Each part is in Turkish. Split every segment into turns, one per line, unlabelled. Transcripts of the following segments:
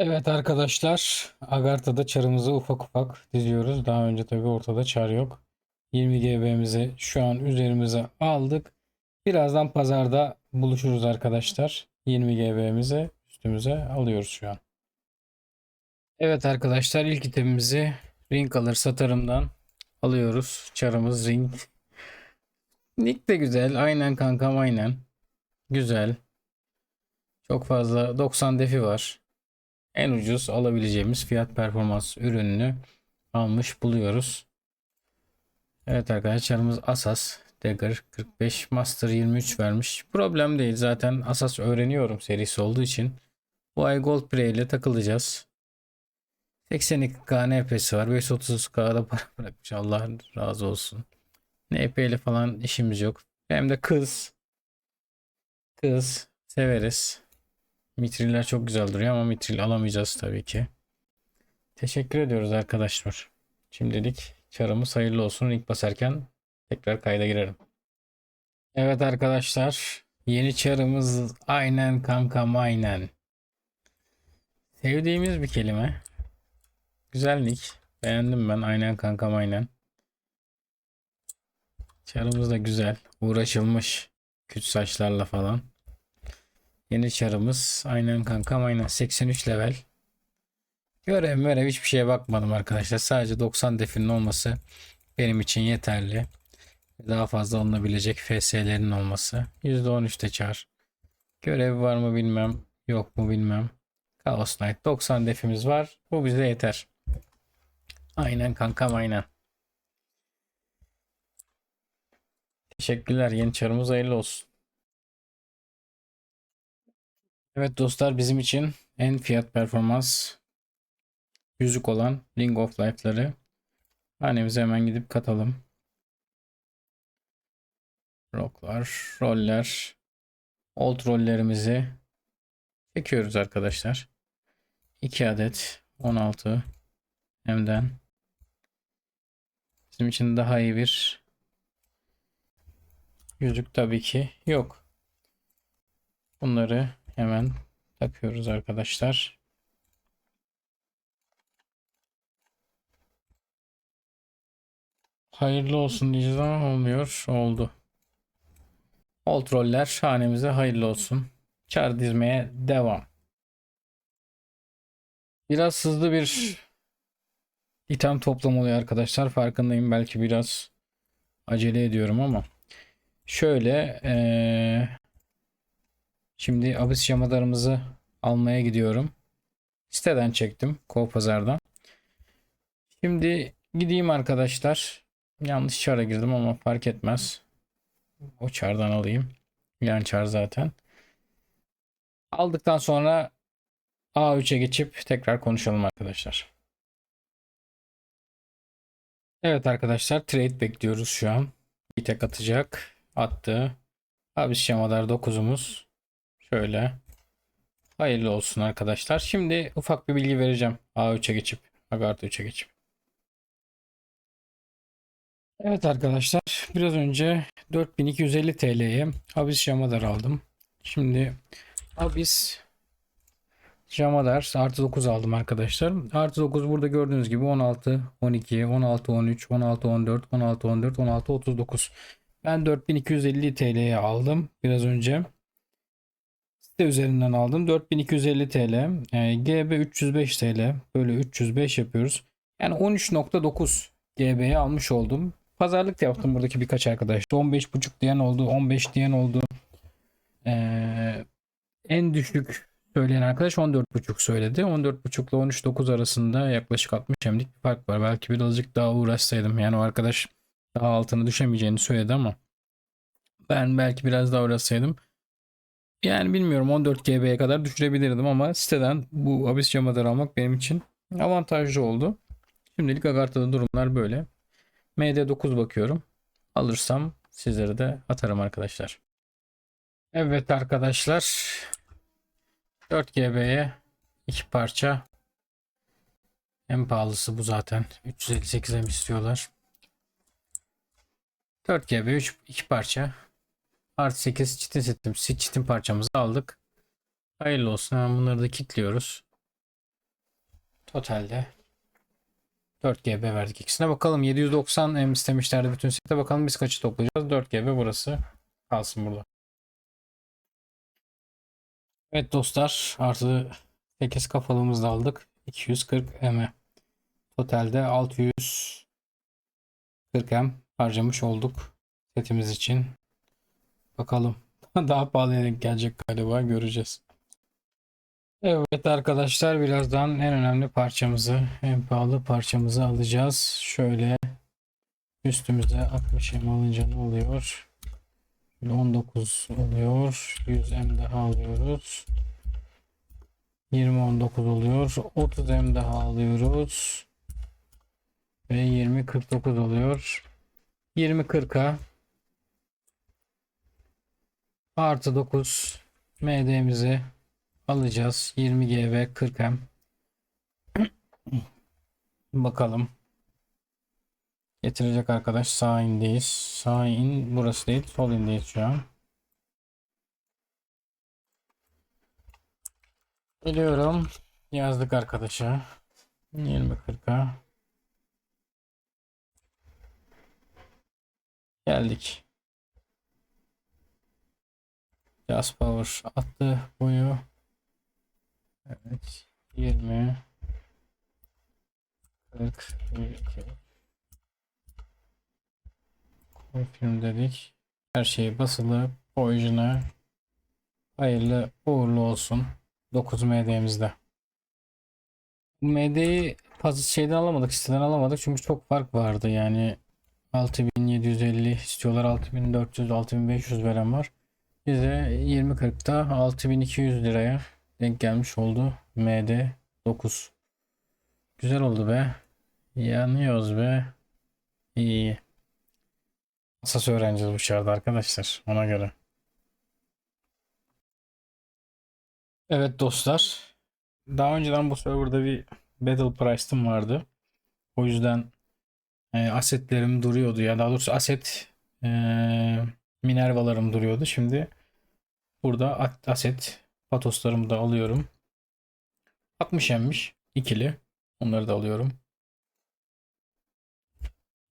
Evet arkadaşlar, Agartha'da çarımızı ufak ufak diziyoruz. Daha önce tabii ortada çar yok. 20 GB'mizi şu an üzerimize aldık. Birazdan pazarda buluşuruz arkadaşlar. 20 GB'mizi üstümüze alıyoruz şu an. Evet arkadaşlar ilk itemimizi Ring alır satarımdan alıyoruz. Çarımız Ring. Nick de güzel. Aynen kankam aynen. Güzel. Çok fazla 90 defi var en ucuz alabileceğimiz fiyat performans ürününü almış buluyoruz. Evet arkadaşlarımız Asas Dagger 45 Master 23 vermiş. Problem değil zaten Asas öğreniyorum serisi olduğu için bu ay Gold Play ile takılacağız. 82k NP'si var. 530k'da para bırakmış. Allah razı olsun. NP ile falan işimiz yok. Hem de kız. Kız. Severiz. Mitriller çok güzel duruyor ama mitril alamayacağız tabii ki. Teşekkür ediyoruz arkadaşlar. Şimdilik çarımız hayırlı olsun. İlk basarken tekrar kayda girerim. Evet arkadaşlar. Yeni çarımız aynen kankam aynen. Sevdiğimiz bir kelime. Güzellik. Beğendim ben. Aynen kankam aynen. Çarımız da güzel. Uğraşılmış. Küç saçlarla falan. Yeni çarımız. Aynen kankam aynen. 83 level. Görev mörev hiçbir şeye bakmadım arkadaşlar. Sadece 90 definin olması benim için yeterli. Daha fazla alınabilecek FS'lerin olması. %13'te çar. Görev var mı bilmem. Yok mu bilmem. Chaos Knight 90 defimiz var. Bu bize yeter. Aynen kankam aynen. Teşekkürler. Yeni çarımız hayırlı olsun. Evet dostlar bizim için en fiyat performans yüzük olan Ring of Life'ları hanemize hemen gidip katalım. Rocklar, roller, old rollerimizi çekiyoruz arkadaşlar. 2 adet 16 hemden bizim için daha iyi bir yüzük tabii ki yok. Bunları Hemen takıyoruz arkadaşlar. Hayırlı olsun diyeceğiz ama olmuyor. Oldu. Old roller hanemize hayırlı olsun. Çar dizmeye devam. Biraz hızlı bir item toplam oluyor arkadaşlar. Farkındayım. Belki biraz acele ediyorum ama şöyle ee, Şimdi abis şamalarımızı almaya gidiyorum. Siteden çektim. Kovpazar'dan. Şimdi gideyim arkadaşlar. Yanlış çara girdim ama fark etmez. O çardan alayım. Yan çar zaten. Aldıktan sonra A3'e geçip tekrar konuşalım arkadaşlar. Evet arkadaşlar trade bekliyoruz şu an. Bir tek atacak. Attı. Abis şamadar 9'umuz. Şöyle. Hayırlı olsun arkadaşlar. Şimdi ufak bir bilgi vereceğim. A3'e geçip. Agartha 3'e geçip. Evet arkadaşlar. Biraz önce 4250 TL'ye Abis Jamadar aldım. Şimdi Abis Jamadar artı 9 aldım arkadaşlar. Artı 9 burada gördüğünüz gibi 16, 12, 16, 13, 16, 14, 16, 14, 16, 39. Ben 4250 TL'ye aldım biraz önce site üzerinden aldım. 4250 TL. E, GB 305 TL. Böyle 305 yapıyoruz. Yani 13.9 GB'ye almış oldum. Pazarlık yaptım buradaki birkaç arkadaş. 15.5 diyen oldu. 15 diyen oldu. Ee, en düşük söyleyen arkadaş 14.5 söyledi. 14.5 ile 13.9 arasında yaklaşık 60 hemlik bir fark var. Belki birazcık daha uğraşsaydım. Yani o arkadaş daha altına düşemeyeceğini söyledi ama ben belki biraz daha uğraşsaydım yani bilmiyorum 14 GB'ye kadar düşürebilirdim ama siteden bu abis camaları almak benim için avantajlı oldu. Şimdilik Agartha'da durumlar böyle. MD9 bakıyorum. Alırsam sizlere de atarım arkadaşlar. Evet arkadaşlar. 4 GB'ye iki parça. En pahalısı bu zaten. 358'e mi istiyorlar? 4 GB 3 2 parça. Artı 8 çitin setim, çitin parçamızı aldık. Hayırlı olsun. Hemen bunları da kilitliyoruz. Totalde 4 GB verdik ikisine. Bakalım 790 M istemişlerdi bütün sete. Bakalım biz kaçı toplayacağız. 4 GB burası. Kalsın burada. Evet dostlar artı 8 kafalığımızı da aldık. 240 M. Totalde 640 M harcamış olduk setimiz için. Bakalım. Daha pahalıya denk gelecek galiba göreceğiz. Evet arkadaşlar birazdan en önemli parçamızı, en pahalı parçamızı alacağız. Şöyle üstümüze 60 M alınca ne oluyor? Şöyle 19 oluyor. 100 M daha alıyoruz. 20 19 oluyor. 30 M daha alıyoruz. Ve 20 49 oluyor. 20 40'a artı 9 MD'mizi alacağız. 20 GB 40 M. Bakalım. Getirecek arkadaş sağ indeyiz. Sağ in burası değil. Sol indeyiz şu an. Geliyorum. Yazdık arkadaşa. 20 40'a. Geldik. Just Power attı boyu. Evet. 20 40 22 Confirm dedik. Her şey basılı. Orijine hayırlı uğurlu olsun. 9 MD'mizde. MD'yi fazla şeyden alamadık, siteden alamadık çünkü çok fark vardı yani 6750 istiyorlar 6400 6500 veren var. Bize 20.40'da 6200 liraya denk gelmiş oldu. MD 9. Güzel oldu be. Yanıyoruz be. İyi. Asas öğreneceğiz bu şartta arkadaşlar. Ona göre. Evet dostlar. Daha önceden bu serverda bir Battle Price'ım vardı. O yüzden e, asetlerim duruyordu. Ya daha doğrusu aset e, Minervalarım duruyordu. Şimdi burada aset patoslarımı da alıyorum. 60 emmiş. ikili. Onları da alıyorum.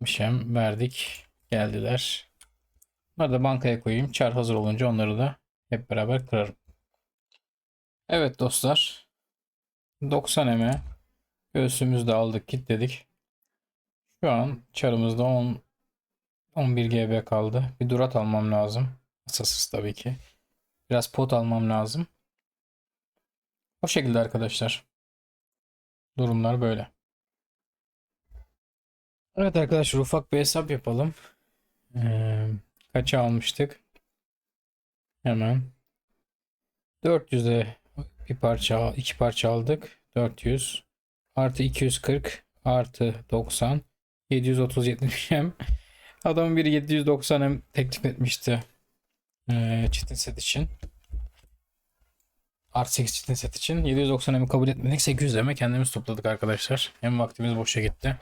60 em verdik. Geldiler. Bunları da bankaya koyayım. Çar hazır olunca onları da hep beraber kırarım. Evet dostlar. 90 eme göğsümüzü de aldık kilitledik. Şu an çarımızda 10 11 GB kaldı. Bir durat almam lazım. Asasız tabii ki. Biraz pot almam lazım. O şekilde arkadaşlar. Durumlar böyle. Evet arkadaşlar ufak bir hesap yapalım. Ee, kaça almıştık? Hemen. 400'e bir parça, iki parça aldık. 400 artı 240 artı 90 730 70 hem Adamın biri 790 hem teklif etmişti. Ee, çitin set için. Artı 8 çitin set için. 790 hem kabul etmedik. 800 hem kendimiz topladık arkadaşlar. Hem vaktimiz boşa gitti.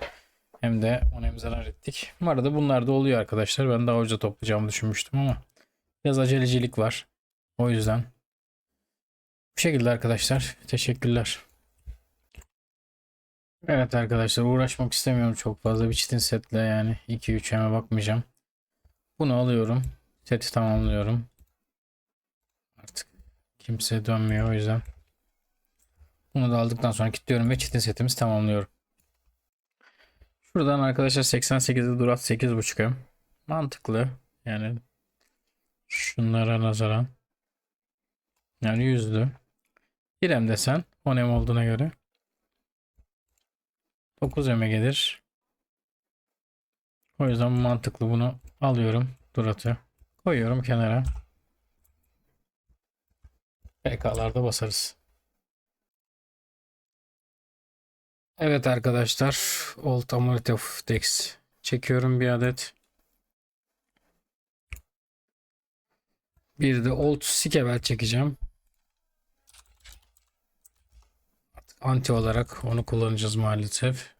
Hem de onu hem zarar ettik. Bu arada bunlar da oluyor arkadaşlar. Ben daha önce toplayacağımı düşünmüştüm ama biraz acelecilik var. O yüzden. Bu şekilde arkadaşlar. Teşekkürler. Evet arkadaşlar uğraşmak istemiyorum çok fazla bir çitin setle yani 2-3 heme bakmayacağım. Bunu alıyorum. Seti tamamlıyorum. Artık kimse dönmüyor o yüzden. Bunu da aldıktan sonra kilitliyorum ve çitin setimizi tamamlıyorum. Şuradan arkadaşlar 88'de durat 8.5 hem. Mantıklı. Yani şunlara nazaran. Yani yüzdü. Bir hem desen 10 hem olduğuna göre. 9 eme gelir. O yüzden mantıklı bunu alıyorum. Durat'ı koyuyorum kenara. PK'larda basarız. Evet arkadaşlar. Old Amulet Dex çekiyorum bir adet. Bir de Old Sikebel çekeceğim. anti olarak onu kullanacağız maalesef.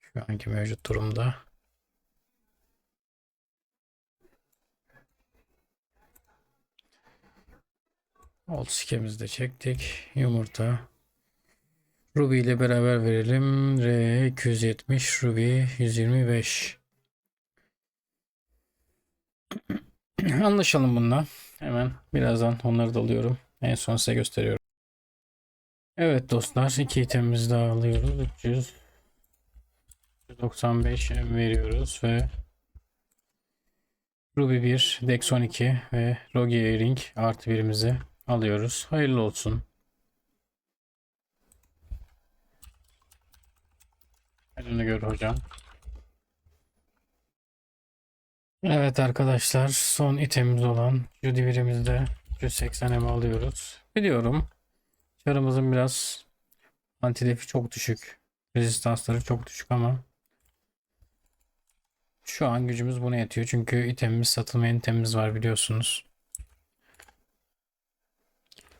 Şu anki mevcut durumda. Old sikemizi de çektik. Yumurta. Ruby ile beraber verelim. R 270, Ruby 125. Anlaşalım bununla. Hemen birazdan onları da alıyorum. En son size gösteriyorum. Evet dostlar iki itemimizi daha alıyoruz. 300 195 veriyoruz ve Ruby 1, Dex 12 ve Rogue Ring artı birimizi alıyoruz. Hayırlı olsun. Elini gör hocam. Evet arkadaşlar son itemimiz olan Judy birimizde 180 M alıyoruz. Biliyorum çarımızın biraz antidefi çok düşük. Rezistansları çok düşük ama şu an gücümüz buna yetiyor. Çünkü itemimiz satılmayan itemimiz var biliyorsunuz.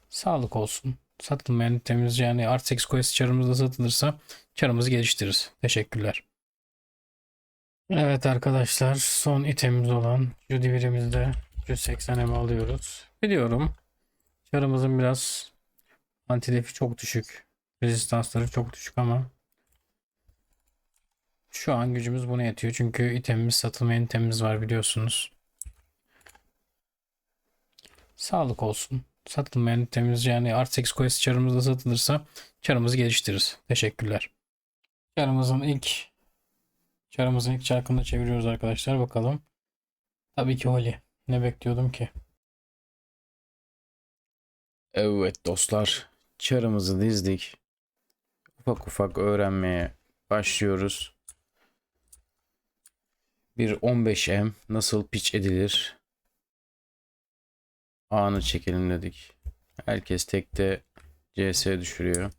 Sağlık olsun. Satılmayan itemimiz yani Art 8 Quest çarımızda satılırsa çarımızı geliştiririz. Teşekkürler. Evet arkadaşlar son itemimiz olan Judy birimizde 180 M alıyoruz. Biliyorum çarımızın biraz antidefi çok düşük. Rezistansları çok düşük ama şu an gücümüz buna yetiyor. Çünkü itemimiz satılmayan itemimiz var biliyorsunuz. Sağlık olsun. Satılmayan itemimiz yani Art 8 Quest çarımızda satılırsa çarımızı geliştiririz. Teşekkürler. Çarımızın ilk çarımızın ilk çarkını çeviriyoruz arkadaşlar. Bakalım. Tabii ki Holly. Ne bekliyordum ki?
Evet dostlar, çarımızı dizdik. Ufak ufak öğrenmeye başlıyoruz. Bir 15M nasıl pitch edilir? Anı çekelim dedik. Herkes tekte CS düşürüyor.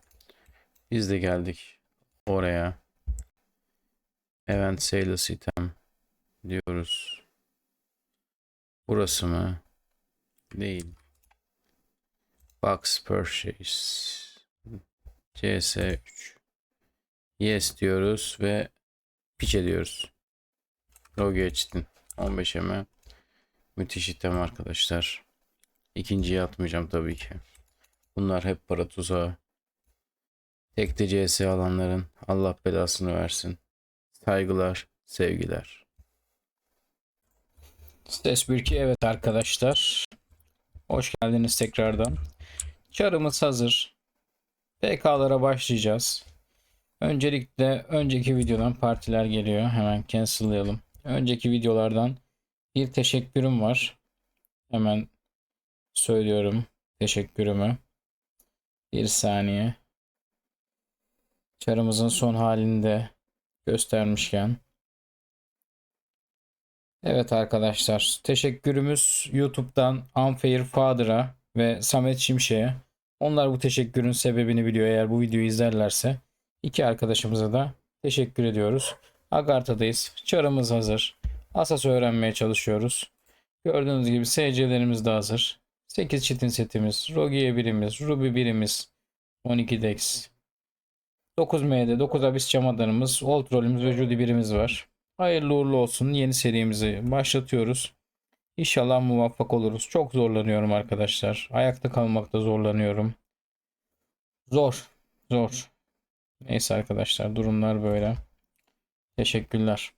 Biz de geldik oraya. Event sales item diyoruz. Burası mı? Değil. Box purchase. CS3. Yes diyoruz ve pitch ediyoruz. Logo açtın. 15 eme. Müthiş item arkadaşlar. İkinciyi atmayacağım tabii ki. Bunlar hep para tuzağı. Tekte CS alanların Allah belasını versin. Saygılar, sevgiler.
Ses 1 2 evet arkadaşlar. Hoş geldiniz tekrardan. Çarımız hazır. PK'lara başlayacağız. Öncelikle önceki videodan partiler geliyor. Hemen cancel'layalım. Önceki videolardan bir teşekkürüm var. Hemen söylüyorum teşekkürümü. Bir saniye. Çarımızın son halini de göstermişken. Evet arkadaşlar, teşekkürümüz YouTube'dan Unfair Father'a ve Samet Şimşek'e. Onlar bu teşekkürün sebebini biliyor eğer bu videoyu izlerlerse. İki arkadaşımıza da teşekkür ediyoruz. Agartha'dayız. Çarımız hazır. Asas öğrenmeye çalışıyoruz. Gördüğünüz gibi SC'lerimiz de hazır. 8 çitin setimiz, Rogier birimiz, Ruby birimiz, 12 Dex. 9M'de 9 Abyss çamadanımız, Old Roll'ümüz ve Judy birimiz var. Hayırlı uğurlu olsun. Yeni serimizi başlatıyoruz. İnşallah muvaffak oluruz. Çok zorlanıyorum arkadaşlar. Ayakta kalmakta zorlanıyorum. Zor. Zor. Neyse arkadaşlar durumlar böyle. Teşekkürler.